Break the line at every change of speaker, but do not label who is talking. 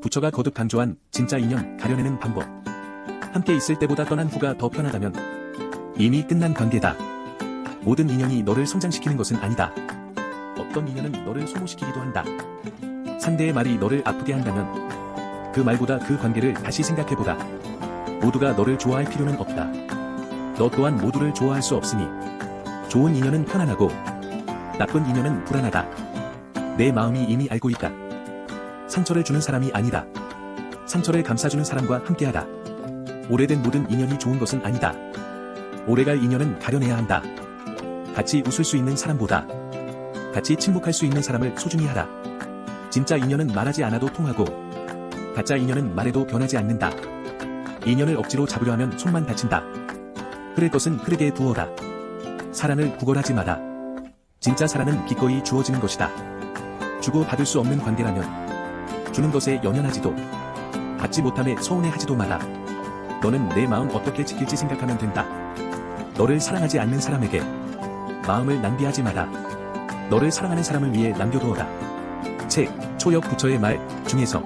부처가 거듭 강조한 진짜 인연 가려내는 방법. 함께 있을 때보다 떠난 후가 더 편하다면 이미 끝난 관계다. 모든 인연이 너를 성장시키는 것은 아니다. 어떤 인연은 너를 소모시키기도 한다. 상대의 말이 너를 아프게 한다면 그 말보다 그 관계를 다시 생각해보라. 모두가 너를 좋아할 필요는 없다. 너 또한 모두를 좋아할 수 없으니 좋은 인연은 편안하고 나쁜 인연은 불안하다. 내 마음이 이미 알고 있다. 상처를 주는 사람이 아니다. 상처를 감싸주는 사람과 함께하다. 오래된 모든 인연이 좋은 것은 아니다. 오래갈 인연은 가려내야 한다. 같이 웃을 수 있는 사람보다 같이 침묵할 수 있는 사람을 소중히 하라. 진짜 인연은 말하지 않아도 통하고 가짜 인연은 말해도 변하지 않는다. 인연을 억지로 잡으려 하면 손만 다친다. 흐를 것은 흐르게 두어라. 사랑을 구걸하지 마라. 진짜 사랑은 기꺼이 주어지는 것이다. 주고 받을 수 없는 관계라면 주는 것에 연연하지도 받지 못함에 서운해하지도 마라. 너는 내 마음 어떻게 지킬지 생각하면 된다. 너를 사랑하지 않는 사람에게 마음을 낭비하지 마라. 너를 사랑하는 사람을 위해 남겨두어라. 책 초역 부처의 말 중에서